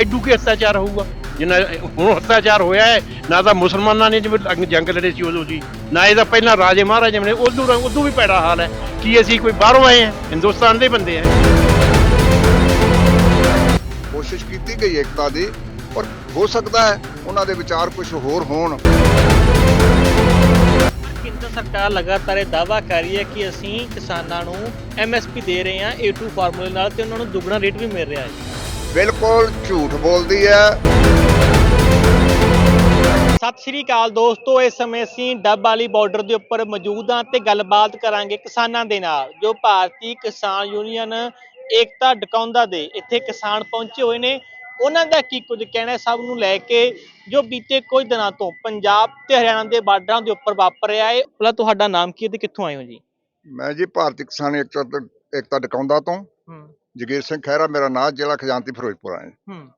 Ado ਕੀ ਅਤਿਆਚਾਰ ਹੋਊਗਾ? ਜਿੰਨਾ ਹੁਣ ਅਤਿਆਚਾਰ ਹੋਇਆ ਹੈ ਨਾ ਤਾਂ ਮੁਸਲਮਾਨਾਂ ਨੇ ਜਿਵੇਂ ਜੰਗ ਲੜੇ ਸੀ ਉਦੋਂ ਜੀ ਨਾ ਇਹਦਾ ਪਹਿਲਾਂ ਰਾਜੇ ਮਹਾਰਾਜੇ ਨੇ ਉਦੋਂ ਉਦੋਂ ਵੀ ਪੈੜਾ ਹਾਲ ਹੈ। ਕੀ ਅਸੀਂ ਕੋਈ ਬਾਹਰੋਂ ਆਏ ਹਾਂ? ਹਿੰਦੁਸਤਾਨ ਦੇ ਬੰਦੇ ਹਾਂ। ਕੋਸ਼ਿਸ਼ ਕੀਤੀ ਗਈ ਏਕਤਾ ਦੀ ਪਰ ਹੋ ਸਕਦਾ ਹੈ ਉਹਨਾਂ ਦੇ ਵਿਚਾਰ ਕੁਝ ਹੋਰ ਹੋਣ। ਕੇਂਦਰ ਸਰਕਾਰ ਲਗਾਤਾਰ ਇਹ ਦਾਅਵਾ ਕਰ ਰਹੀ ਹੈ ਕਿ ਅਸੀਂ ਕਿਸਾਨਾਂ ਨੂੰ ਐਮਐਸਪੀ ਦੇ ਰਹੇ ਹਾਂ A2 ਫਾਰਮੂਲੇ ਨਾਲ ਤੇ ਉਹਨਾਂ ਨੂੰ ਦੁੱਗਣਾ ਰੇਟ ਵੀ ਮਿਲ ਰਿਹਾ ਹੈ। ਬਿਲਕੁਲ ਝੂਠ ਬੋਲਦੀ ਹੈ। ਸਤਿ ਸ਼੍ਰੀ ਅਕਾਲ ਦੋਸਤੋ ਇਸ ਸਮੇਂ ਅਸੀਂ ਡੱਬ ਵਾਲੀ ਬਾਰਡਰ ਦੇ ਉੱਪਰ ਮੌਜੂਦ ਹਾਂ ਤੇ ਗੱਲਬਾਤ ਕਰਾਂਗੇ ਕਿਸਾਨਾਂ ਦੇ ਨਾਲ ਜੋ ਭਾਰਤੀ ਕਿਸਾਨ ਯੂਨੀਅਨ ਏਕਤਾ ਡਕਾਉਂਦਾ ਦੇ ਇੱਥੇ ਕਿਸਾਨ ਪਹੁੰਚੇ ਹੋਏ ਨੇ। ਉਹਨਾਂ ਦਾ ਕੀ ਕੁਝ ਕਹਿਣਾ ਸਭ ਨੂੰ ਲੈ ਕੇ ਜੋ ਬੀਤੇ ਕੁਝ ਦਿਨਾਂ ਤੋਂ ਪੰਜਾਬ ਤੇ ਹਰਿਆਣਾ ਦੇ ਬਾਰਡਰਾਂ ਦੇ ਉੱਪਰ ਵਾਪਰ ਰਿਹਾ ਹੈ। ਪਹਿਲਾਂ ਤੁਹਾਡਾ ਨਾਮ ਕੀ ਹੈ ਤੇ ਕਿੱਥੋਂ ਆਏ ਹੋ ਜੀ? ਮੈਂ ਜੀ ਭਾਰਤੀ ਕਿਸਾਨ ਏਕਤਾ ਏਕਤਾ ਡਕਾਉਂਦਾ ਤੋਂ। ਹੂੰ। ਜਗੀਰ ਸਿੰਘ ਖਹਿਰਾ ਮੇਰਾ ਨਾਮ ਜ਼ਿਲ੍ਹਾ ਖਜ਼ਾਨਤੀ ਫਿਰੋਜ਼ਪੁਰ ਹੈ ਹੂੰ।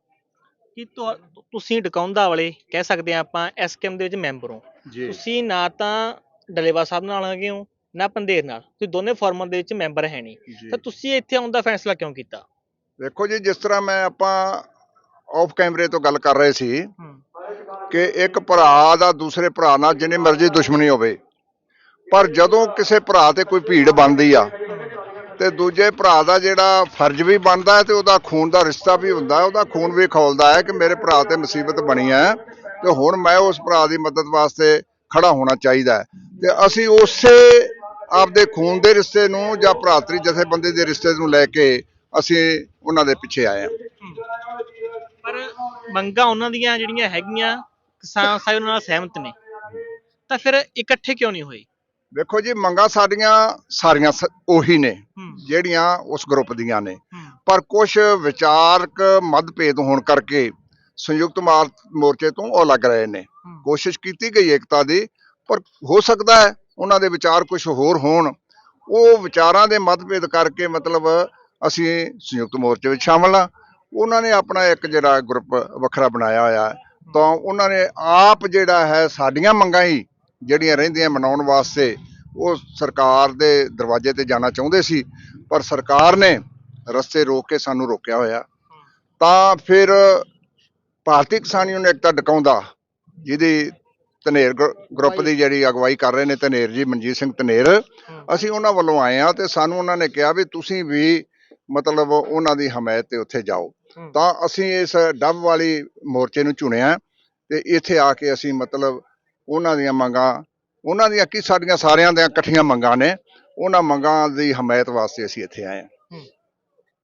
ਕੀ ਤੁਹਾ- ਤੁਸੀਂ ਡਕਾਉਂਦਾ ਵਾਲੇ ਕਹਿ ਸਕਦੇ ਆ ਆਪਾਂ ਐਸਕੇਐਮ ਦੇ ਵਿੱਚ ਮੈਂਬਰ ਹੋ। ਜੀ। ਤੁਸੀਂ ਨਾ ਤਾਂ ਡਲੇਵਾ ਸਾਹਿਬ ਨਾਲ ਹੈਗੇ ਹੋ ਨਾ ਪੰਦੇਰ ਨਾਲ। ਤੁਸੀਂ ਦੋਨੇ ਫਾਰਮਾਂ ਦੇ ਵਿੱਚ ਮੈਂਬਰ ਹੈ ਨਹੀਂ। ਜੀ। ਤਾਂ ਤੁਸੀਂ ਇੱਥੇ ਆਉਣ ਦਾ ਫੈਸਲਾ ਕਿਉਂ ਕੀਤਾ? ਦੇਖੋ ਜੀ ਜਿਸ ਤਰ੍ਹਾਂ ਮੈਂ ਆਪਾਂ ਆਫ ਕੈਮਰੇ ਤੋਂ ਗੱਲ ਕਰ ਰਹੇ ਸੀ ਹੂੰ। ਕਿ ਇੱਕ ਭਰਾ ਦਾ ਦੂਸਰੇ ਭਰਾ ਨਾਲ ਜਿੰਨੀ ਮਰਜ਼ੀ ਦੁਸ਼ਮਣੀ ਹੋਵੇ ਪਰ ਜਦੋਂ ਕਿਸੇ ਭਰਾ ਤੇ ਕੋਈ ਭੀੜ ਬਣਦੀ ਆ ਤੇ ਦੂਜੇ ਭਰਾ ਦਾ ਜਿਹੜਾ ਫਰਜ਼ ਵੀ ਬਣਦਾ ਹੈ ਤੇ ਉਹਦਾ ਖੂਨ ਦਾ ਰਿਸ਼ਤਾ ਵੀ ਹੁੰਦਾ ਉਹਦਾ ਖੂਨ ਵੀ ਖੋਲਦਾ ਹੈ ਕਿ ਮੇਰੇ ਭਰਾ ਤੇ ਮੁਸੀਬਤ ਬਣੀ ਹੈ ਤੇ ਹੁਣ ਮੈਂ ਉਸ ਭਰਾ ਦੀ ਮਦਦ ਵਾਸਤੇ ਖੜਾ ਹੋਣਾ ਚਾਹੀਦਾ ਤੇ ਅਸੀਂ ਉਸੇ ਆਪਦੇ ਖੂਨ ਦੇ ਰਿਸ਼ਤੇ ਨੂੰ ਜਾਂ ਭਰਾਤਰੀ ਜਥੇਬੰਦੀ ਦੇ ਰਿਸ਼ਤੇ ਨੂੰ ਲੈ ਕੇ ਅਸੀਂ ਉਹਨਾਂ ਦੇ ਪਿੱਛੇ ਆਏ ਹਾਂ। ਪਰ ਮੰਗਾਂ ਉਹਨਾਂ ਦੀਆਂ ਜਿਹੜੀਆਂ ਹੈਗੀਆਂ, ਕਿਸਾਨ ਸਾਹਿਬ ਨਾਲ ਸਹਿਮਤ ਨੇ। ਤਾਂ ਫਿਰ ਇਕੱਠੇ ਕਿਉਂ ਨਹੀਂ ਹੋਏ? ਵੇਖੋ ਜੀ ਮੰਗਾਂ ਸਾਡੀਆਂ ਸਾਰੀਆਂ ਸ- ਉਹੀ ਨੇ ਹੂੰ। ਜਿਹੜੀਆਂ ਉਸ ਗਰੁੱਪ ਦੀਆਂ ਨੇ। ਹੂੰ। ਪਰ ਕੁਝ ਵਿਚਾਰਕ ਮਤਭੇਦ ਹੋਣ ਕਰਕੇ ਸੰਯੁਕਤ ਮਾਰ- ਮੋਰਚੇ ਤੋਂ ਉਹ ਲੱਗ ਰਹੇ ਨੇ। ਹੂੰ। ਕੋਸ਼ਿਸ਼ ਕੀਤੀ ਗਈ ਏਕਤਾ ਦੀ ਪਰ ਹੋ ਸਕਦਾ ਹੈ ਉਹਨਾਂ ਦੇ ਵਿਚਾਰ ਕੁਝ ਹੋਰ ਹੋਣ। ਉਹ ਵਿਚਾਰਾਂ ਦੇ ਮਤਭੇਦ ਕਰਕੇ ਮਤਲਬ ਅਸੀਂ ਸੰਯੁਕਤ ਮੋਰਚੇ ਵਿੱਚ ਸ਼ਾਮਲ ਆ ਉਹਨਾਂ ਨੇ ਆਪਣਾ ਇੱਕ ਜਿਹੜਾ ਗਰੁੱਪ ਵੱਖਰਾ ਬਣਾਇਆ ਹੋਇਆ ਹੈ। ਤਾਂ ਉਹਨਾਂ ਨੇ ਆਪ ਜਿਹੜਾ ਹੈ ਸਾਡੀਆਂ ਮੰਗਾਂ ਹੀ ਜਿਹੜੀਆਂ ਰਹਿੰਦੀਆਂ ਮਨਾਉਣ ਵਾਸਤੇ ਉਹ ਸਰਕਾਰ ਦੇ ਦਰਵਾਜ਼ੇ ਤੇ ਜਾਣਾ ਚਾਹੁੰਦੇ ਸੀ ਪਰ ਸਰਕਾਰ ਨੇ ਰਸਤੇ ਰੋਕ ਕੇ ਸਾਨੂੰ ਰੋਕਿਆ ਹੋਇਆ ਤਾਂ ਫਿਰ ਭਾਰਤੀ ਕਿਸਾਨ ਯੂਨੀਅਨ ਏਕਤਾ ਡਕਾਉਂਦਾ ਜਿਹਦੀ ਧਨੇਰ ਗਰੁ- ਗਰੁੱਪ ਦੀ ਜਿਹੜੀ ਅਗਵਾਈ ਕਰ ਰਹੇ ਨੇ ਧਨੇਰ ਜੀ ਮਨਜੀਤ ਸਿੰਘ ਧਨੇਰ ਅਸੀਂ ਉਹਨਾਂ ਵੱਲੋਂ ਆਏ ਆ ਤੇ ਸਾਨੂੰ ਉਹਨਾਂ ਨੇ ਕਿਹਾ ਵੀ ਤੁਸੀਂ ਵੀ ਮਤਲਬ ਉਹਨਾਂ ਦੀ ਹਮਾਇਤ ਤੇ ਉੱਥੇ ਜਾਓ। ਤਾਂ ਅਸੀਂ ਇਸ ਡੱਬ ਵਾਲੀ ਮੋਰਚੇ ਨੂੰ ਚੁਣਿਆ ਤੇ ਇੱਥੇ ਆ ਕੇ ਅਸੀਂ ਮਤਲਬ ਉਹਨਾਂ ਦੀਆਂ ਮੰਗਾਂ ਉਹਨਾਂ ਦੀਆਂ ਕੀ ਸਾਡੀਆਂ ਸਾਰਿਆਂ ਦੀਆਂ ਇਕੱਠੀਆਂ ਮੰਗਾਂ ਨੇ ਉਹਨਾਂ ਮੰਗਾਂ ਦੀ ਹਮਾਇਤ ਵਾਸਤੇ ਅਸੀਂ ਇੱਥੇ ਆਏ ਹਾਂ।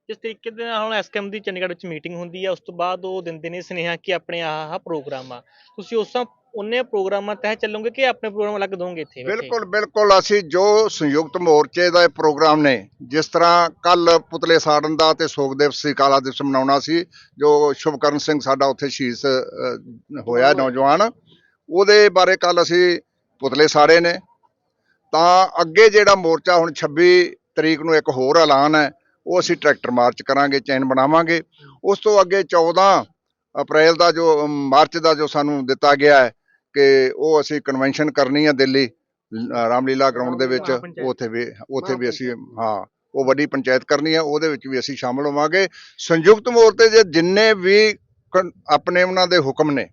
ਜਿਸ ਤਰੀਕੇ ਦੇ ਨਾਲ ਹੁਣ ਐਸਕੇਐਮ ਦੀ ਚੰਡੀਗੜ੍ਹ ਵਿੱਚ ਮੀਟਿੰਗ ਹੁੰਦੀ ਹੈ ਉਸ ਤੋਂ ਬਾਅਦ ਉਹ ਦਿੰਦੇ ਨੇ ਸੁਨੇਹਾ ਕਿ ਆਪਣੇ ਆਹ ਆਹ ਪ੍ਰੋਗਰਾਮ ਆ। ਤੁਸੀਂ ਉਸ ਤਾਂ ਉਹਨੇ ਪ੍ਰੋਗਰਾਮਾਂ ਤਹਿਤ ਚੱਲੋਗੇ ਕਿ ਆਪਣੇ ਪ੍ਰੋਗਰਾਮ ਅਲੱਗ ਦੋਗੇ ਇੱਥੇ? ਬਿਲਕੁਲ ਬਿਲਕੁਲ। ਅਸੀਂ ਜੋ ਸੰਯੁਕਤ ਮੋਰਚੇ ਦਾ ਇਹ ਪ੍ਰੋਗਰਾਮ ਨੇ ਜਿਸ ਤਰ੍ਹਾਂ ਕੱਲ ਪੁਤਲੇ ਸਾੜਨ ਦਾ ਤੇ ਸੋਗ ਦਿਵਸ ਸੀ ਕਾਲਾ ਦਿਵਸ ਮਨਾਉਣਾ ਸੀ ਜੋ ਸ਼ੁਭਕਰਨ ਸਿੰਘ ਸਾਡਾ ਉੱਥੇ ਸ਼ਹੀਦ ਹੋਇਆ ਨੌਜਵਾਨ ਉਹਦੇ ਬਾਰੇ ਕੱਲ ਅਸੀਂ ਪੁਤਲੇ ਸਾੜੇ ਨੇ। ਤਾਂ ਅੱਗੇ ਜਿਹੜਾ ਮੋਰਚਾ ਹੁਣ 26 ਤਰੀਕ ਨੂੰ ਇੱਕ ਹੋਰ ਐਲਾਨ ਹੈ ਉਹ ਅਸੀਂ ਟਰੈਕਟਰ ਮਾਰਚ ਕਰਾਂਗੇ ਚੈਨ ਬਣਾਵਾਂਗੇ। ਉਸ ਤੋਂ ਅੱਗੇ 14 ਅਪ੍ਰੈਲ ਦਾ ਜੋ ਮਾਰਚ ਦਾ ਜੋ ਸਾਨੂੰ ਦਿੱਤਾ ਗਿਆ ਹੈ ਕਿ ਉਹ ਅਸੀਂ ਕਨਵੈਨਸ਼ਨ ਕਰਨੀ ਹੈ ਦਿੱਲੀ ਰਾਮਲੀਲਾ ਗਰਾਊਂਡ ਦੇ ਵਿੱਚ। ਉੱਥੇ ਵੀ ਉੱਥੇ ਵੀ ਅਸੀਂ ਹਾਂ ਉਹ ਵੱਡੀ ਪੰਚਾਇਤ ਕਰਨੀ ਹੈ ਉਹਦੇ ਵਿੱਚ ਵੀ ਅਸੀਂ ਸ਼ਾਮਲ ਹੋਵਾਂਗੇ। ਸੰਯੁਕਤ ਮੋਰਚੇ ਦੇ ਜਿੰਨੇ ਵੀ ਆਪਣੇ ਉਹਨਾਂ ਦੇ ਹੁਕਮ ਨੇ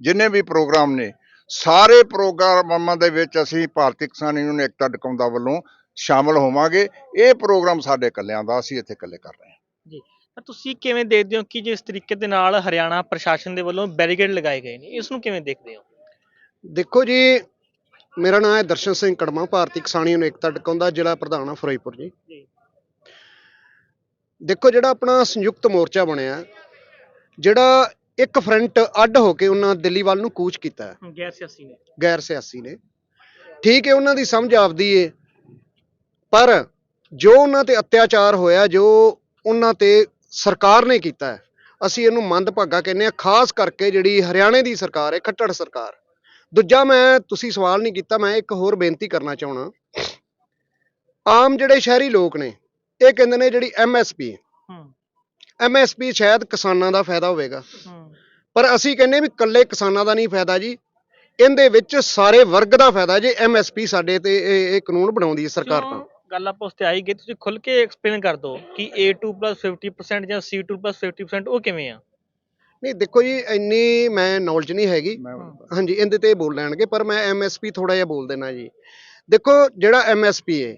ਜਿੰਨੇ ਵੀ ਪ੍ਰੋਗਰਾਮ ਨੇ ਸਾਰੇ ਪ੍ਰੋਗਰਾਮਾਂ ਦੇ ਵਿੱਚ ਅਸੀਂ ਭਾਰਤੀ ਕਿਸਾਨ ਯੂਨੀਅਨ ਏਕਤਾ ਡਕਾਉਂਦਾ ਵੱਲੋਂ ਸ਼ਾਮਲ ਹੋਵਾਂਗੇ। ਇਹ ਪ੍ਰੋਗਰਾਮ ਸਾਡੇ ਇਕੱਲਿਆਂ ਦਾ ਅਸੀਂ ਇੱਥੇ ਇਕੱਲੇ ਕਰ ਰਹੇ ਹਾਂ। ਤਾਂ ਤੁਸੀਂ ਕਿਵੇਂ ਦੇਖਦੇ ਹੋ ਕਿ ਜਿਸ ਤਰੀਕੇ ਦੇ ਨਾਲ ਹਰਿਆਣਾ ਪ੍ਰਸ਼ਾਸਨ ਦੇ ਵੱਲੋਂ ਬੈਰੀਕੇਡ ਲਗਾਏ ਗਏ ਨੇ ਇਸ ਨੂੰ ਕਿਵੇਂ ਦੇਖਦੇ ਹੋ? ਦੇਖੋ ਜੀ ਮੇਰਾ ਨਾਮ ਹੈ ਦਰਸ਼ਨ ਸਿੰਘ ਕੜਮਾ ਭਾਰਤੀ ਕਿਸਾਨ ਯੂਨੀਅਨ ਏਕਤਾ ਡਕਾਉਂਦਾ ਜ਼ਿਲ੍ਹਾ ਪ੍ਰਧਾਨ ਆ ਫਿਰੋਜ਼ਪੁਰ ਜੀ। ਜੀ। ਦੇਖੋ ਜਿਹੜਾ ਆਪਣਾ ਸੰਯੁਕਤ ਮੋਰਚਾ ਬਣਿਆ ਜਿਹੜਾ ਇੱਕ ਫਰੰਟ ਅੱਡ ਹੋ ਕੇ ਉਹਨਾਂ ਦਿੱਲੀ ਵੱਲ ਨੂੰ ਕੂਚ ਕੀਤਾ ਹੈ, ਗੈਰ ਸਿਆਸੀ ਨੇ। ਗੈਰ ਸਿਆਸੀ ਨੇ। ਠੀਕ ਹੈ ਉਹਨਾਂ ਦੀ ਸਮਝ ਆਪਦੀ ਏ। ਪਰ ਜੋ ਉਹਨਾਂ ਤੇ ਅਤਿਆਚਾਰ ਹੋਇਆ ਜੋ ਉਹਨਾਂ ਤੇ ਸਰਕਾਰ ਨੇ ਕੀਤਾ ਹੈ, ਅਸੀਂ ਇਹਨੂੰ ਮੰਦਭਾਗਾ ਕਹਿੰਦੇ ਆ ਖਾਸ ਕਰਕੇ ਜਿਹੜੀ ਹਰਿਆਣੇ ਦੀ ਸਰਕਾਰ ਹੈ ਖੱਟੜ ਸਰਕਾਰ। ਦੂਜਾ ਮੈਂ ਤੁਸੀਂ ਸਵਾਲ ਨਹੀਂ ਕੀਤਾ ਮੈਂ ਇੱਕ ਹੋਰ ਬੇਨਤੀ ਕਰਨਾ ਚਾਹਣਾ ਆਮ ਜਿਹੜੇ ਸ਼ਹਿਰੀ ਲੋਕ ਨੇ ਇਹ ਕਹਿੰਦੇ ਨੇ ਜਿਹੜੀ ਐਮਐਸਪੀ ਹੂੰ। ਐਮਐਸਪੀ ਸ਼ਾਇਦ ਕਿਸਾਨਾਂ ਦਾ ਫਾਇਦਾ ਹੋਵੇਗਾ। ਹੂੰ। ਪਰ ਅਸੀਂ ਕਹਿੰਦੇ ਵੀ ਇਕੱਲੇ ਕਿਸਾਨਾਂ ਦਾ ਨਹੀਂ ਫਾਇਦਾ ਜੀ। ਇਹਦੇ ਵਿੱਚ ਸਾਰੇ ਵਰਗ ਦਾ ਫਾਇਦਾ ਜੇ ਐਮਐਸਪੀ ਸਾਡੇ ਤੇ ਇਹ ਇਹ ਕਾਨੂੰਨ ਬਣਾਉਂਦੀ ਹੈ ਸਰਕਾਰ ਤਾਂ। ਗੱਲ ਆਪਾਂ ਉਸ ਤੇ ਆਈ ਗਈ ਤੁਸੀਂ ਖੁੱਲ ਕੇ ਐਕਸਪਲੇਨ ਕਰ ਦਿਓ ਕਿ A2 50% ਜਾਂ C2 50% ਉਹ ਕਿਵੇਂ ਆ? ਨਹੀਂ ਦੇਖੋ ਜੀ ਇੰਨੀ ਮੈਂ ਨੌਲੇਜ ਨਹੀਂ ਹੈਗੀ। ਹਾਂਜੀ ਇਹਦੇ ਤੇ ਬੋਲ ਲੈਣਗੇ ਪਰ ਮੈਂ ਐਮਐਸਪੀ ਥੋੜਾ ਜਿਹਾ ਬੋਲ ਦੇਣਾ ਜੀ। ਦੇਖੋ ਜਿਹੜਾ ਐਮਐਸਪੀ ਹੈ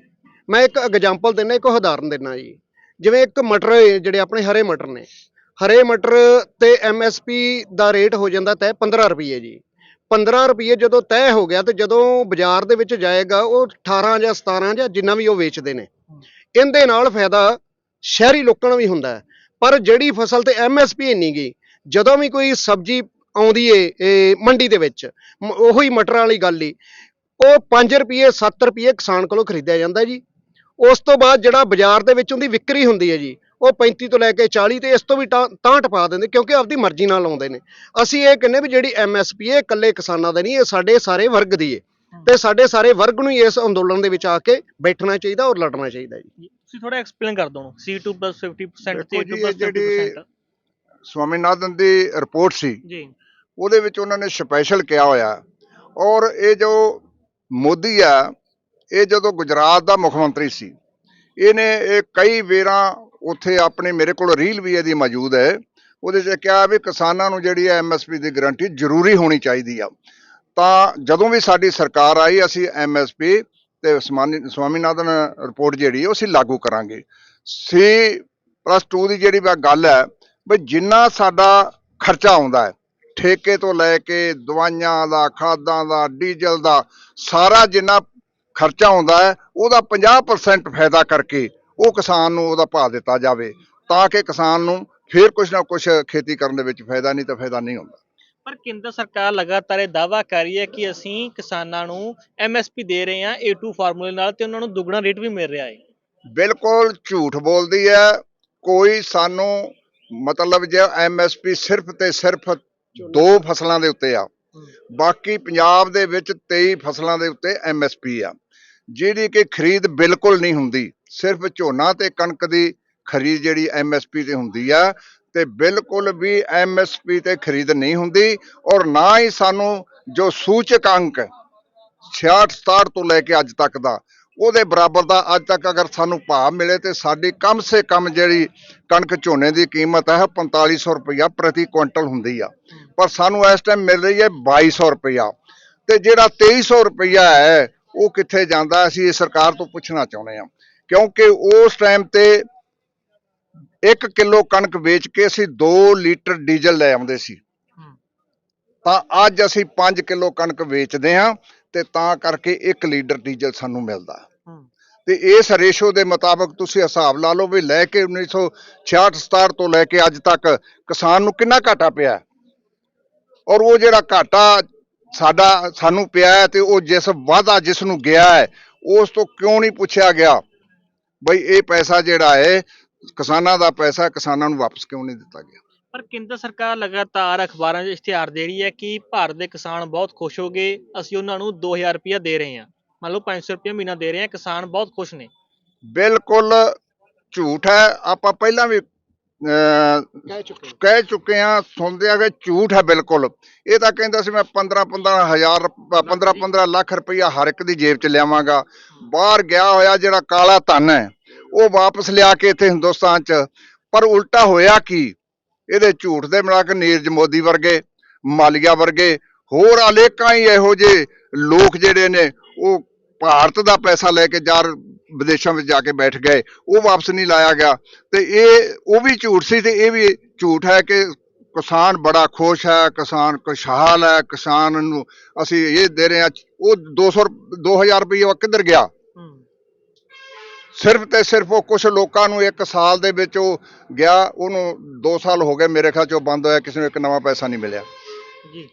ਮੈਂ ਇੱਕ ਐਗਜ਼ਾਮਪਲ ਦਿੰਦਾ ਇੱਕ ਉਦਾਹਰਨ ਦਿੰਦਾ ਜੀ। ਜਿਵੇਂ ਇੱਕ ਮਟਰ ਜਿਹੜੇ ਆਪਣੇ ਹਰੇ ਮਟਰ ਨੇ ਹਰੇ ਮਟਰ ਤੇ ਐਮਐਸਪੀ ਦਾ ਰੇਟ ਹੋ ਜਾਂਦਾ ਤੈ 15 ਰੁਪਏ ਜੀ। 15 ਰੁਪਏ ਜਦੋਂ ਤੈਅ ਹੋ ਗਿਆ ਤੇ ਜਦੋਂ ਬਾਜ਼ਾਰ ਦੇ ਵਿੱਚ ਜਾਏਗਾ, ਉਹ 18 ਜਾਂ 17 ਜਾਂ ਜਿੰਨਾ ਵੀ ਉਹ ਵੇਚਦੇ ਨੇ। ਇਹਦੇ ਨਾਲ ਫਾਇਦਾ ਸ਼ਹਿਰੀ ਲੋਕਾਂ ਨੂੰ ਵੀ ਹੁੰਦਾ ਪਰ ਜਿਹੜੀ ਫਸਲ ਤੇ ਐਮਐਸਪੀ ਇੰਨੀ ਗਈ ਜਦੋਂ ਵੀ ਕੋਈ ਸਬਜ਼ੀ ਆਉਂਦੀ ਏ ਮੰਡੀ ਦੇ ਵਿੱਚ ਉਹੀ ਮਟਰਾਂ ਵਾਲੀ ਗੱਲ ਹੀ ਉਹ 5 ਰੁਪਏ 7 ਰੁਪਏ ਕਿਸਾਨ ਕੋਲੋਂ ਖਰੀਦਿਆ ਜਾਂਦਾ ਜੀ। ਉਸ ਤੋਂ ਬਾਅਦ ਜਿਹੜਾ ਬਾਜ਼ਾਰ ਦੇ ਵਿੱਚ ਉਹਦੀ ਵਿਕਰੀ ਹੁੰਦੀ ਹੈ ਜੀ ਉਹ 35 ਤੋਂ ਲੈ ਕੇ 40 ਤੇ ਇਸ ਤੋਂ ਵੀ ਤਾਂ ਤਾਂ ਟਪਾ ਦਿੰਦੇ ਕਿਉਂਕਿ ਆਪਦੀ ਮਰਜ਼ੀ ਨਾਲ ਲਾਉਂਦੇ ਨੇ। ਅਸੀਂ ਇਹ ਕਹਿੰਦੇ ਵੀ ਜਿਹੜੀ ਐਮਐਸਪੀ ਹੈ ਇਕੱਲੇ ਕਿਸਾਨਾਂ ਦਾ ਨਹੀਂ ਇਹ ਸਾਡੇ ਸਾਰੇ ਵਰਗ ਦੀ ਹੈ। ਤੇ ਸਾਡੇ ਸਾਰੇ ਵਰਗ ਨੂੰ ਹੀ ਇਸ ਅੰਦੋਲਨ ਦੇ ਵਿੱਚ ਆ ਕੇ ਬੈਠਣਾ ਚਾਹੀਦਾ ਔਰ ਲੜਨਾ ਚਾਹੀਦਾ ਜੀ। ਤੁਸੀਂ ਥੋੜਾ ਐਕਸਪਲੇਨ ਕਰ ਦੋ C2 50% ਤੇ ਦੇਖੋ A2 ਜੀ, ਇਹ ਜਿਹੜੀ 50% ਸਵਾਮੀਨਾਥਨ ਦੀ ਰਿਪੋਰਟ ਸੀ ਜੀ। ਉਹਦੇ ਵਿੱਚ ਉਹਨਾਂ ਨੇ ਸਪੈਸ਼ਲ ਕਿਹਾ ਹੋਇਆ। ਔਰ ਇਹ ਜੋ ਮੋਦੀ ਆ ਇਹ ਜਦੋਂ ਗੁਜਰਾਤ ਦਾ ਮੁੱਖ ਮੰਤਰੀ ਸੀ ਇਹਨੇ ਇਹ ਕਈ ਵੇਰਾਂ ਉੱਥੇ ਆਪਣੇ ਮੇਰੇ ਕੋਲ ਰੀਲ ਵੀ ਇਹਦੀ ਮੌਜੂਦ ਹੈ। ਉਹਦੇ 'ਚ ਕਿਹਾ ਵੀ ਕਿਸਾਨਾਂ ਨੂੰ ਜਿਹੜੀ ਹੈ ਐਮਐਸਪੀ ਦੀ ਗਾਰੰਟੀ ਜ਼ਰੂਰੀ ਹੋਣੀ ਚਾਹੀਦੀ ਆ। ਤਾਂ ਜਦੋਂ ਵੀ ਸਾਡੀ ਸਰਕਾਰ ਆਈ, ਅਸੀਂ ਐਮਐਸਪੀ ਤੇ ਸਮਾਨੀ- ਸਵਾਮੀਨਾਥਨ ਰਿਪੋਰਟ ਜਿਹੜੀ ਉਹ ਅਸੀਂ ਲਾਗੂ ਕਰਾਂਗੇ। ਸੀ ਪਲੱਸ 2 ਦੀ ਜਿਹੜੀ ਵਾ ਗੱਲ ਹੈ ਵੀ ਜਿੰਨਾ ਸਾਡਾ ਖਰਚਾ ਆਉਂਦਾ ਹੈ, ਠੇਕੇ ਤੋਂ ਲੈ ਕੇ ਦਵਾਈਆਂ ਦਾ, ਖਾਦਾਂ ਦਾ, ਡੀਜ਼ਲ ਦਾ, ਸਾਰਾ ਜਿੰਨਾ ਖਰਚਾ ਆਉਂਦਾ ਹੈ, ਉਹਦਾ 50% ਫਾਇਦਾ ਕਰਕੇ ਉਹ ਕਿਸਾਨ ਨੂੰ ਉਹਦਾ ਭਾਅ ਦਿੱਤਾ ਜਾਵੇ ਤਾਂ ਕਿ ਕਿਸਾਨ ਨੂੰ ਫੇਰ ਕੁਛ ਨਾ ਕੁਛ ਖੇਤੀ ਕਰਨ ਦੇ ਵਿੱਚ ਫਾਇਦਾ ਨਹੀਂ ਤਾਂ ਫਾਇਦਾ ਨਹੀਂ ਹੁੰਦਾ। ਪਰ ਕੇਂਦਰ ਸਰਕਾਰ ਲਗਾਤਾਰ ਇਹ ਦਾਵਾ ਕਰ ਰਹੀ ਹੈ ਕਿ ਅਸੀਂ ਕਿਸਾਨਾਂ ਨੂੰ ਐਮਐਸਪੀ ਦੇ ਰਹੇ ਹਾਂ A2 ਫਾਰਮੂਲੇ ਨਾਲ ਤੇ ਉਹਨਾਂ ਨੂੰ ਦੁੱਗਣਾ ਰੇਟ ਵੀ ਮਿਲ ਰਿਹਾ ਹੈ। ਬਿਲਕੁਲ ਝੂਠ ਬੋਲਦੀ ਹੈ। ਕੋਈ ਸਾਨੂੰ ਮਤਲਬ ਜੇ ਐਮਐਸਪੀ ਸਿਰਫ ਤੇ ਸਿਰਫ ਦੋ ਫਸਲਾਂ ਦੇ ਉੱਤੇ ਆ ਬਾਕੀ ਪੰਜਾਬ ਦੇ ਵਿੱਚ 23 ਫਸਲਾਂ ਦੇ ਉੱਤੇ ਐਮਐਸਪੀ ਆ ਜਿਹੜੀ ਕਿ ਖਰੀਦ ਬਿਲਕੁਲ ਨਹੀਂ ਹੁੰਦੀ। ਸਿਰਫ ਝੋਨਾ ਤੇ ਕਣਕ ਦੀ ਖਰੀਦ ਜਿਹੜੀ ਐਮਐਸਪੀ ਤੇ ਹੁੰਦੀ ਆ, ਤੇ ਬਿਲਕੁਲ ਵੀ ਐਮਐਸਪੀ ਤੇ ਖਰੀਦ ਨਹੀਂ ਹੁੰਦੀ ਔਰ ਨਾ ਹੀ ਸਾਨੂੰ ਜੋ ਸੂਚਕ ਅੰਕ 66 67 ਤੋਂ ਲੈ ਕੇ ਅੱਜ ਤੱਕ ਦਾ, ਉਹਦੇ ਬਰਾਬਰ ਦਾ ਅੱਜ ਤੱਕ ਅਗਰ ਸਾਨੂੰ ਭਾਅ ਮਿਲੇ ਤੇ ਸਾਡੀ ਕਮ ਸੇ ਕਮ ਜਿਹੜੀ ਕਣਕ ਝੋਨੇ ਦੀ ਕੀਮਤ ਹੈ 4500 ਰੁਪਇਆ ਪ੍ਰਤੀ ਕੁਇੰਟਲ ਹੁੰਦੀ ਆ। ਪਰ ਸਾਨੂੰ ਇਸ ਟਾਈਮ ਮਿਲ ਰਹੀ ਹੈ 2200 ਰੁਪਇਆ ਤੇ ਜਿਹੜਾ 2300 ਰੁਪਇਆ ਹੈ, ਉਹ ਕਿੱਥੇ ਜਾਂਦਾ, ਅਸੀਂ ਇਹ ਸਰਕਾਰ ਤੋਂ ਪੁੱਛਣਾ ਚਾਹੁੰਦੇ ਹਾਂ। ਕਿਉਂਕਿ ਉਸ ਟਾਈਮ ਤੇ 1 ਕਿਲੋ ਕਣਕ ਵੇਚ ਕੇ ਅਸੀਂ 2 ਲੀਟਰ ਡੀਜ਼ਲ ਲੈ ਆਉਂਦੇ ਸੀ। ਤਾਂ ਅੱਜ ਅਸੀਂ 5 ਕਿਲੋ ਕਣਕ ਵੇਚਦੇ ਹਾਂ ਤੇ ਤਾਂ ਕਰਕੇ 1 ਲੀਟਰ ਡੀਜ਼ਲ ਸਾਨੂੰ ਮਿਲਦਾ। ਤੇ ਇਸ ਰੇਸ਼ੋ ਦੇ ਮੁਤਾਬਕ ਤੁਸੀਂ ਹਿਸਾਬ ਲਾ ਲਓ ਵੀ ਲੈ ਕੇ 1966 67 ਤੋਂ ਲੈ ਕੇ ਅੱਜ ਤੱਕ ਕਿਸਾਨ ਨੂੰ ਕਿੰਨਾ ਘਾਟਾ ਪਿਆ। ਔਰ ਉਹ ਜਿਹੜਾ ਘਾਟਾ ਸਾਡਾ ਸਾਨੂੰ ਪਿਆ ਤੇ ਉਹ ਜਿਸ ਵਾਧਾ ਜਿਸ ਨੂੰ ਗਿਆ ਹੈ ਉਸ ਤੋਂ ਕਿਉਂ ਨਹੀਂ ਪੁੱਛਿਆ ਗਿਆ? ਬਈ ਇਹ ਪੈਸਾ ਜਿਹੜਾ ਹੈ ਕਿਸਾਨਾਂ ਦਾ ਪੈਸਾ ਕਿਸਾਨਾਂ ਨੂੰ ਵਾਪਸ ਕਿਉਂ ਨਹੀਂ ਦਿੱਤਾ ਗਿਆ? ਪਰ ਕੇਂਦਰ ਸਰਕਾਰ ਲਗਾਤਾਰ ਅਖਬਾਰਾਂ 'ਚ ਇਸ਼ਤਿਹਾਰ ਦੇ ਰਹੀ ਹੈ ਕਿ ਭਾਰਤ ਦੇ ਕਿਸਾਨ ਬਹੁਤ ਖੁਸ਼ ਹੋ ਗਏ। ਅਸੀਂ ਉਹਨਾਂ ਨੂੰ 2000 ਰੁਪਇਆ ਦੇ ਰਹੇ ਹਾਂ। ਮੰਨ ਲਓ 500 ਰੁਪਇਆ ਮਹੀਨਾ ਦੇ ਰਹੇ ਹਾਂ ਕਿਸਾਨ ਬਹੁਤ ਖੁਸ਼ ਨੇ। ਬਿਲਕੁਲ ਝੂਠ ਹੈ। ਆਪਾਂ ਪਹਿਲਾਂ ਵੀ ਕਹਿ ਚੁੱਕੇ ਆ ਸੁਣਦੇ ਆ ਕਿ ਝੂਠ ਹੈ ਬਿਲਕੁਲ। ਇਹ ਤਾਂ ਕਹਿੰਦਾ ਸੀ ਮੈਂ 15 15 ਹਜ਼ਾਰ 15 15 ਲੱਖ ਰੁਪਈਆ ਹਰ ਇੱਕ ਦੀ ਜੇਬ 'ਚ ਲਿਆਵਾਂਗਾ। ਬਾਹਰ ਗਿਆ ਹੋਇਆ ਜਿਹੜਾ ਕਾਲਾ ਧਨ ਹੈ ਉਹ ਵਾਪਸ ਲਿਆ ਕੇ ਇੱਥੇ ਹਿੰਦੁਸਤਾਨ 'ਚ। ਪਰ ਉਲਟਾ ਹੋਇਆ ਕੀ? ਇਹਦੇ ਝੂਠ ਦੇ ਮਿਲਾ ਕੇ ਨੀਰਜ ਮੋਦੀ ਵਰਗੇ ਮਾਲੀਆ ਵਰਗੇ ਹੋਰ ਅਲੇਕਾਂ ਹੀ ਇਹੋ ਜਿਹੇ ਲੋਕ ਜਿਹੜੇ ਨੇ ਉਹ ਭਾਰਤ ਦਾ ਪੈਸਾ ਲੈ ਕੇ ਜਾਰ ਵਿਦੇਸ਼ਾਂ ਵਿੱਚ ਜਾ ਕੇ ਬੈਠ ਗਏ ਉਹ ਵਾਪਸ ਨਹੀਂ ਲਾਇਆ ਗਿਆ। ਤੇ ਇਹ ਉਹ ਵੀ ਝੂਠ ਸੀ ਤੇ ਇਹ ਵੀ ਝੂਠ ਹੈ ਕਿ ਕਿਸਾਨ ਬੜਾ ਖੁਸ਼ ਹੈ ਕਿਸਾਨ ਖੁਸ਼ਹਾਲ ਹੈ ਕਿਸਾਨ ਨੂੰ ਅਸੀਂ ਇਹ ਦੇ ਰਹੇ ਹਾਂ ਉਹ 200 2000 ਰੁਪਏ ਉਹ ਕਿੱਧਰ ਗਿਆ? ਸਿਰਫ ਤੇ ਸਿਰਫ ਉਹ ਕੁਝ ਲੋਕਾਂ ਨੂੰ ਇੱਕ ਸਾਲ ਦੇ ਵਿੱਚ ਉਹ ਗਿਆ ਉਹਨੂੰ 2 ਸਾਲ ਹੋ ਗਏ ਮੇਰੇ ਖਿਆਲ ਚ ਉਹ ਬੰਦ ਹੋਇਆ ਕਿਸੇ ਨੂੰ ਇੱਕ ਨਵਾਂ ਪੈਸਾ ਨਹੀਂ ਮਿਲਿਆ। ਜੀ।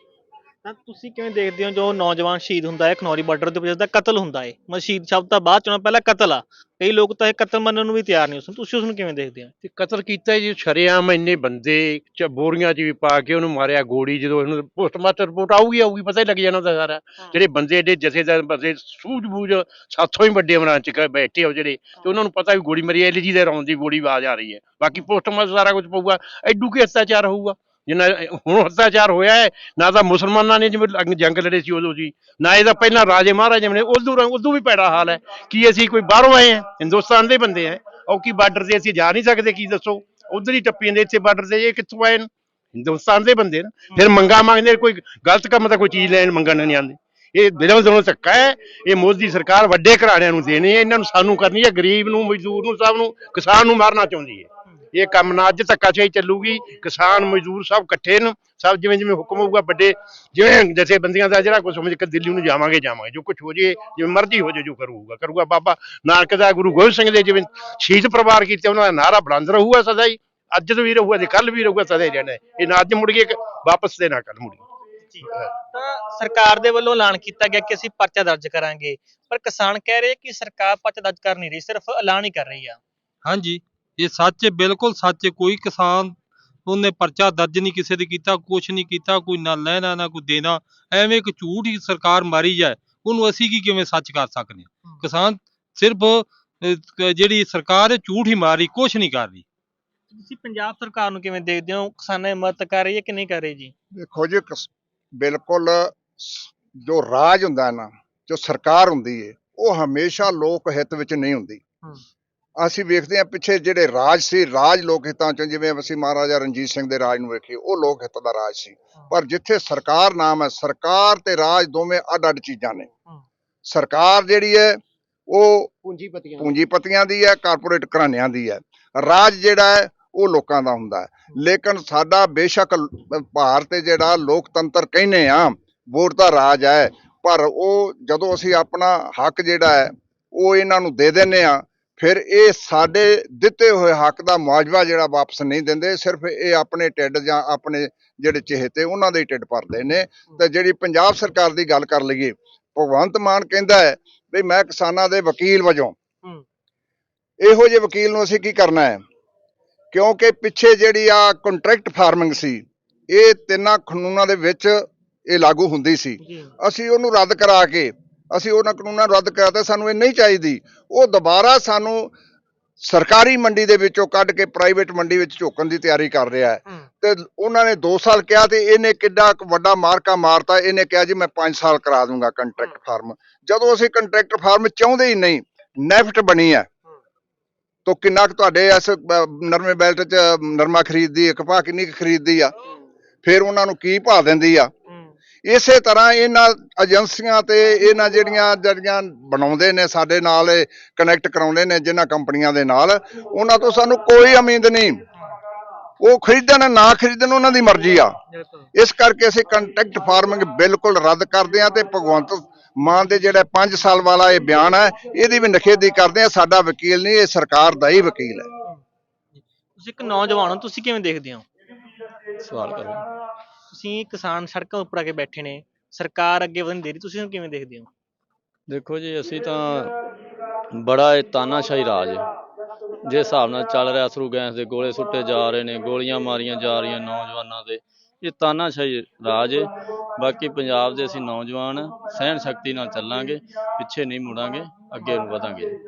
ਤਾਂ ਤੁਸੀਂ ਕਿਵੇਂ ਦੇਖਦੇ ਹੋ ਜੋ ਨੌਜਵਾਨ ਸ਼ਹੀਦ ਹੁੰਦਾ ਹੈ? ਖਨੌਰੀ ਬਾਰਡਰ ਦੇ ਉੱਪਰ ਜਿਸਦਾ ਕਤਲ ਹੁੰਦਾ ਹੈ। ਮੈਂ ਸ਼ਹੀਦ ਸ਼ਬਦ ਤਾਂ ਬਾਅਦ ਚੋਂ ਪਹਿਲਾਂ ਕਤਲ ਆ। ਕਈ ਲੋਕ ਤਾਂ ਇਹ ਕਤਲ ਮੰਨਣ ਨੂੰ ਵੀ ਤਿਆਰ ਨਹੀਂ ਉਸ ਨੂੰ ਤੁਸੀਂ ਉਸ ਨੂੰ ਕਿਵੇਂ ਦੇਖਦੇ ਹੋ? ਤੇ ਕਤਲ ਕੀਤਾ ਜੀ ਸ਼ਰੇਆਮ ਇੰਨੇ ਬੰਦੇ ਚ ਬੋਰੀਆਂ 'ਚ ਵੀ ਪਾ ਕੇ ਉਹਨੂੰ ਮਾਰਿਆ ਗੋਲੀ ਜਦੋਂ ਉਹਨੂੰ ਪੋਸਟਮਾਸਟਰ ਰਿਪੋਰਟ ਆਊਗੀ ਆਊਗੀ ਪਤਾ ਹੀ ਲੱਗ ਜਾਣਾ ਤਾਂ ਸਾਰਾ। ਜਿਹੜੇ ਬੰਦੇ ਏਡੇ ਜਥੇਦਾਰ ਬੰਦੇ ਸੂਝ-ਬੂਝ ਸਾਥੋਂ ਹੀ ਵੱਡੇ ਅਮਰਾਂ ਚ ਬੈਠੇ ਹੋ ਜਿਹੜੇ। ਤੇ ਉਹਨਾਂ ਨੂੰ ਪਤਾ ਵੀ ਗੋਲੀ ਮਰੀ ਐਲਜੀ ਦੇ ਰੌਂਦ ਦੀ ਗੋਲੀ ਆਵਾਜ਼ ਆ ਰਹੀ ਹੈ। ਬਾਕੀ ਪੋਸਟਮਾਸਟਰ ਸਾਰਾ ਕੁਝ ਪਊਗਾ ਐਡੂ ਕੀ ਅਤਿਆਚਾਰ ਹੋਊਗਾ। ਜਿੰਨਾ ਹੁਣ ਅਤਿਆਚਾਰ ਹੋਇਆ ਹੈ, ਨਾ ਤਾਂ ਮੁਸਲਮਾਨਾਂ ਨੇ ਜਿਵੇਂ ਅੱਗੇ, ਜੰਗ ਲੜੇ ਸੀ ਉਦੋਂ ਜੀ, ਨਾ ਇਹਦਾ ਪਹਿਲਾਂ ਰਾਜੇ ਮਹਾਰਾਜੇ ਨੇ ਉਦੋਂ ਉਦੋਂ ਵੀ ਪੈੜਾ ਹਾਲ ਹੈ। ਕੀ ਅਸੀਂ ਕੋਈ ਬਾਹਰੋਂ ਆਏ ਹਾਂ? ਹਿੰਦੁਸਤਾਨ ਦੇ ਬੰਦੇ ਆ ਉਹ ਕੀ ਬਾਰਡਰ ਤੇ ਅਸੀਂ ਜਾ ਨਹੀਂ ਸਕਦੇ, ਕੀ ਦੱਸੋ? ਉਧਰ ਹੀ ਟੱਪੀਆਂ ਦੇ ਇੱਥੇ ਬਾਰਡਰ ਤੇ, ਇਹ ਕਿੱਥੋਂ ਆਏ ਨੇ? ਹਿੰਦੁਸਤਾਨ ਦੇ ਬੰਦੇ ਨੇ। ਫਿਰ ਮੰਗਾ ਮੰਗਦੇ ਕੋਈ ਗਲਤ ਕੰਮ ਤਾਂ ਕੋਈ ਚੀਜ਼ ਲੈਣ ਮੰਗਣ ਨਹੀਂ ਆਉਂਦੇ। ਇਹ ਦਿਲੋਂ ਦਿਲੋਂ ਧੱਕਾ ਹੈ। ਇਹ ਮੋਦੀ ਸਰਕਾਰ ਵੱਡੇ ਘਰਾਣਿਆਂ ਨੂੰ ਦੇਣੀ ਹੈ। ਇਹਨਾਂ ਨੂੰ ਸਾਨੂੰ ਕਰਨੀ ਹੈ, ਗਰੀਬ ਨੂੰ, ਮਜ਼ਦੂਰ ਨੂੰ, ਸਭ ਨੂੰ, ਕਿਸਾਨ ਨੂੰ ਮਾਰਨਾ ਚਾਹੁੰਦੀ ਹੈ। ਇਹ ਕੰਮ ਨਾ ਅੱਜ ਧੱਕਾ ਚਾਹੀ ਚੱਲੂਗੀ। ਕਿਸਾਨ ਮਜ਼ਦੂਰ ਸਭ ਇਕੱਠੇ ਨੇ ਸਭ ਜਿਵੇਂ ਜਿਵੇਂ ਹੁਕਮ ਹੋਊਗਾ ਵੱਡੇ ਜਿਵੇਂ ਜਥੇਬੰਦੀਆਂ ਦਾ ਜਿਹੜਾ ਕੁਝ ਸਮਝ ਕੇ ਦਿੱਲੀ ਨੂੰ ਜਾਵਾਂਗੇ ਜਾਵਾਂਗੇ। ਜੋ ਕੁਝ ਹੋ ਜੇ ਜਿਵੇਂ ਮਰਜ਼ੀ ਹੋ ਜੇ ਜੋ ਕਰੂਗਾ ਕਰੂਗਾ ਬਾਬਾ ਨਾਨਕ ਦਾ ਗੁਰੂ ਗੋਬਿੰਦ ਸਿੰਘ ਦੇ ਜਿਵੇਂ ਸ਼ਹੀਦ ਪਰਿਵਾਰ ਕੀਤੇ ਉਹਨਾਂ ਦਾ ਨਾਰਾ ਬੁਲੰਦ ਰਹੂਗਾ ਸਦਾ ਹੀ। ਅੱਜ ਤੋਂ ਵੀ ਰਹੂਗਾ ਤੇ ਕੱਲ ਵੀ ਰਹੂਗਾ ਸਦਾ ਹੀ ਰਹਿਣਾ। ਇਹ ਨਾ ਅੱਜ ਮੁੜ ਗਏ ਵਾਪਸ ਤੇ ਨਾ ਕੱਲ ਮੁੜੀਏ ਤਾਂ ਸਰਕਾਰ ਦੇ ਵੱਲੋਂ ਐਲਾਨ ਕੀਤਾ ਗਿਆ ਕਿ ਅਸੀਂ ਪਰਚਾ ਦਰਜ ਕਰਾਂਗੇ। ਪਰ ਕਿਸਾਨ ਕਹਿ ਰਹੇ ਕਿ ਸਰਕਾਰ ਪਰਚਾ ਦਰਜ ਕਰ ਨਹੀਂ ਰਹੀ ਸਿਰਫ ਐਲਾਨ ਹੀ ਕਰ ਰਹੀ ਆ। ਹਾਂਜੀ। ਇਹ ਸੱਚ ਹੈ ਬਿਲਕੁਲ ਸੱਚ ਹੈ। ਕੋਈ ਕਿਸਾਨ ਉਹਨੇ ਪਰਚਾ ਦਰਜ ਨਹੀਂ ਕਿਸੇ ਦੇ ਕੀਤਾ ਕੁਛ ਨਹੀਂ ਕੀਤਾ ਕੋਈ ਨਾ ਲੈਣਾ ਨਾ ਕੋਈ ਦੇਣਾ। ਐਵੇਂ ਇੱਕ ਝੂਠ ਹੀ ਸਰਕਾਰ ਮਾਰੀ ਜਾਏ ਉਹਨੂੰ ਅਸੀਂ ਕੀ ਕਿਵੇਂ ਸੱਚ ਕਰ ਸਕਦੇ ਹਾਂ? ਕਿਸਾਨ ਸਿਰਫ ਜਿਹੜੀ ਸਰਕਾਰ ਹੈ ਝੂਠ ਹੀ ਮਾਰੀ ਕੁਛ ਨਹੀਂ ਕਰ ਰਹੀ। ਤੁਸੀਂ ਪੰਜਾਬ ਸਰਕਾਰ ਨੂੰ ਕਿਵੇਂ ਦੇਖਦੇ ਹੋ? ਕਿਸਾਨਾਂ ਦੀ ਮਦਦ ਕਰ ਰਹੀ ਹੈ ਕਿ ਨਹੀਂ ਕਰ ਰਹੀ ਜੀ? ਦੇਖੋ ਜੀ ਬਿਲਕੁਲ ਜੋ ਰਾਜ ਹੁੰਦਾ ਹੈ ਨਾ ਜੋ ਸਰਕਾਰ ਹੁੰਦੀ ਹੈ ਉਹ ਹਮੇਸ਼ਾ ਲੋਕ ਹਿੱਤ ਵਿੱਚ ਨਹੀਂ ਹੁੰਦੀ। ਅਸੀਂ ਵੇਖਦੇ ਹਾਂ ਪਿੱਛੇ ਜਿਹੜੇ ਰਾਜ ਸੀ ਰਾਜ ਲੋਕ ਹਿੱਤਾਂ ਚੋਂ ਜਿਵੇਂ ਅਸੀਂ ਮਹਾਰਾਜਾ ਰਣਜੀਤ ਸਿੰਘ ਦੇ ਰਾਜ ਨੂੰ ਵੇਖੀਏ ਉਹ ਲੋਕ ਹਿੱਤ ਦਾ ਰਾਜ ਸੀ। ਪਰ ਜਿੱਥੇ ਸਰਕਾਰ ਨਾਮ ਹੈ ਸਰਕਾਰ ਤੇ ਰਾਜ ਦੋਵੇਂ ਅੱਡ-ਅੱਡ ਚੀਜ਼ਾਂ ਨੇ। ਸਰਕਾਰ ਜਿਹੜੀ ਹੈ ਉਹ ਪੂੰਜੀਪਤੀਆਂ ਪੂੰਜੀਪਤੀਆਂ ਦੀ ਹੈ ਕਾਰਪੋਰੇਟ ਘਰਾਣਿਆਂ ਦੀ ਹੈ। ਰਾਜ ਜਿਹੜਾ ਹੈ ਉਹ ਲੋਕਾਂ ਦਾ ਹੁੰਦਾ ਹੈ। ਲੇਕਿਨ ਸਾਡਾ ਬੇਸ਼ੱਕ ਭਾਰਤ ਜਿਹੜਾ ਲੋਕਤੰਤਰ ਕਹਿੰਦੇ ਆ ਵੋਟ ਦਾ ਰਾਜ ਹੈ ਪਰ ਉਹ ਜਦੋਂ ਅਸੀਂ ਆਪਣਾ ਹੱਕ ਜਿਹੜਾ ਹੈ ਉਹ ਇਹਨਾਂ ਨੂੰ ਦੇ ਦਿੰਨੇ ਆ ਫਿਰ ਇਹ ਸਾਡੇ ਦਿੱਤੇ ਹੋਏ ਹੱਕ ਦਾ ਮੁਆਵਜ਼ਾ ਜਿਹੜਾ ਵਾਪਸ ਨਹੀਂ ਦਿੰਦੇ ਸਿਰਫ ਇਹ ਆਪਣੇ ਢਿੱਡ ਜਾਂ ਆਪਣੇ ਜਿਹੜੇ ਚਹੇਤੇ ਉਹਨਾਂ ਦੇ ਢਿੱਡ ਭਰਦੇ ਨੇ। ਤੇ ਜਿਹੜੀ ਪੰਜਾਬ ਸਰਕਾਰ ਦੀ ਗੱਲ ਕਰ ਲਈਏ ਭਗਵੰਤ ਮਾਨ ਕਹਿੰਦਾ ਹੈ ਵੀ ਮੈਂ ਕਿਸਾਨਾਂ ਦੇ ਵਕੀਲ ਵਜੋਂ। ਇਹੋ ਜਿਹੇ ਵਕੀਲ ਨੂੰ ਅਸੀਂ ਕੀ ਕਰਨਾ ਹੈ? ਕਿਉਂਕਿ ਪਿੱਛੇ ਜਿਹੜੀ ਆ ਕੰਟਰੈਕਟ ਫਾਰਮਿੰਗ ਸੀ ਇਹ ਤਿੰਨਾਂ ਕਾਨੂੰਨਾਂ ਦੇ ਵਿੱਚ ਇਹ ਲਾਗੂ ਹੁੰਦੀ ਸੀ। ਅਸੀਂ ਉਹਨੂੰ ਰੱਦ ਕਰਾ ਕੇ ਅਸੀਂ ਉਹਨਾਂ ਕਾਨੂੰਨਾਂ ਨੂੰ ਰੱਦ ਕਰਾਤਾ ਸਾਨੂੰ ਇਹ ਨਹੀਂ ਚਾਹੀਦੀ। ਉਹ ਦੁਬਾਰਾ ਸਾਨੂੰ ਸਰਕਾਰੀ ਮੰਡੀ ਦੇ ਵਿੱਚੋਂ ਕੱਢ ਕੇ ਪ੍ਰਾਈਵੇਟ ਮੰਡੀ ਵਿੱਚ ਝੋਕਣ ਦੀ ਤਿਆਰੀ ਕਰ ਰਿਹਾ ਹੈ। ਤੇ ਉਹਨਾਂ ਨੇ 2 ਸਾਲ ਕਿਹਾ ਤੇ ਇਹਨੇ ਕਿੱਡਾ ਵੱਡਾ ਮਾਰਕਾ ਮਾਰਤਾ। ਇਹਨੇ ਕਿਹਾ ਜੀ ਮੈਂ 5 ਸਾਲ ਕਰਾ ਦੂੰਗਾ ਕੰਟਰੈਕਟ ਫਾਰਮ। ਜਦੋਂ ਅਸੀਂ ਕੰਟਰੈਕਟ ਫਾਰਮ ਚਾਹੁੰਦੇ ਹੀ ਨਹੀਂ ਨੈਫਟ ਬਣੀ ਹੈ। ਤੋ ਕਿੰਨਾ ਕੁ ਤੁਹਾਡੇ ਇਸ ਨਰਮੇ ਬੈਲਟ 'ਚ ਨਰਮਾ ਖਰੀਦਦੀ ਹੈ ਕਪਾਹ ਕਿੰਨੀ ਖਰੀਦਦੀ ਆ? ਫਿਰ ਉਹਨਾਂ ਨੂੰ ਕੀ ਭਾਅ ਦਿੰਦੀ ਆ? ਇਸੇ ਤਰ੍ਹਾਂ ਇਹਨਾਂ ਏਜੰਸੀਆਂ ਤੇ ਇਹਨਾਂ ਜਿਹੜੀਆਂ ਜਿਹੜੀਆਂ ਬਣਾਉਂਦੇ ਨੇ, ਸਾਡੇ ਨਾਲ ਕਨੈਕਟ ਕਰਾਉਂਦੇ ਨੇ ਜਿਨ੍ਹਾਂ ਕੰਪਨੀਆਂ ਦੇ ਨਾਲ, ਉਹਨਾਂ ਤੋਂ ਸਾਨੂੰ ਕੋਈ ਉਮੀਦ ਨਹੀਂ। ਉਹ ਖਰੀਦਣ ਨਾ ਖਰੀਦਣ ਉਹਨਾਂ ਦੀ ਮਰਜ਼ੀ ਆ। ਇਸ ਕਰਕੇ ਅਸੀਂ ਕੰਟੈਕਟ ਫਾਰਮਿੰਗ ਬਿਲਕੁਲ ਰੱਦ ਕਰਦੇ ਹਾਂ ਤੇ ਭਗਵੰਤ ਮਾਨ ਦੇ ਜਿਹੜਾ 5 ਸਾਲ ਵਾਲਾ ਇਹ ਬਿਆਨ ਹੈ, ਇਹਦੀ ਵੀ ਨਖੇਦੀ ਕਰਦੇ ਹਾਂ। ਸਾਡਾ ਵਕੀਲ ਨਹੀਂ, ਇਹ ਸਰਕਾਰ ਦਾ ਹੀ ਵਕੀਲ ਹੈ। ਤੁਸੀਂ ਇੱਕ ਨੌਜਵਾਨ ਹੋ, ਤੁਸੀਂ ਕਿਵੇਂ ਦੇਖਦੇ ਹੋ? ਸਵਾਲ ਕਰੋ। ਤੁਸੀਂ ਕਿਸਾਨ ਸੜਕਾਂ ਉੱਪਰ ਆ ਕੇ ਬੈਠੇ ਨੇ, ਸਰਕਾਰ ਅੱਗੇ ਵਧਣ ਦੇ ਰਹੀ ਤੁਸੀਂ ਉਹਨੂੰ ਕਿਵੇਂ ਦੇਖਦੇ ਹੋ? ਦੇਖੋ ਜੀ, ਅਸੀਂ ਤਾਂ ਬੜਾ ਇਹ ਤਾਨਾਸ਼ਾਹੀ ਰਾਜ ਹੈ। ਜੇ ਹਿਸਾਬ ਨਾਲ ਚੱਲ ਰਿਹਾ ਅਸਰੂ ਗੈਸ ਦੇ, ਗੋਲੇ ਸੁੱਟੇ ਜਾ ਰਹੇ ਨੇ, ਗੋਲੀਆਂ ਮਾਰੀਆਂ ਜਾ ਰਹੀਆਂ ਨੌਜਵਾਨਾਂ ਦੇ, ਇਹ ਤਾਨਾਸ਼ਾਹੀ ਰਾਜ ਹੈ। ਬਾਕੀ ਪੰਜਾਬ ਦੇ ਅਸੀਂ ਨੌਜਵਾਨ ਸਹਿਣ ਸ਼ਕਤੀ ਨਾਲ ਚੱਲਾਂਗੇ, ਪਿੱਛੇ ਨਹੀਂ ਮੁੜਾਂਗੇ, ਅੱਗੇ ਨੂੰ ਵਧਾਂਗੇ।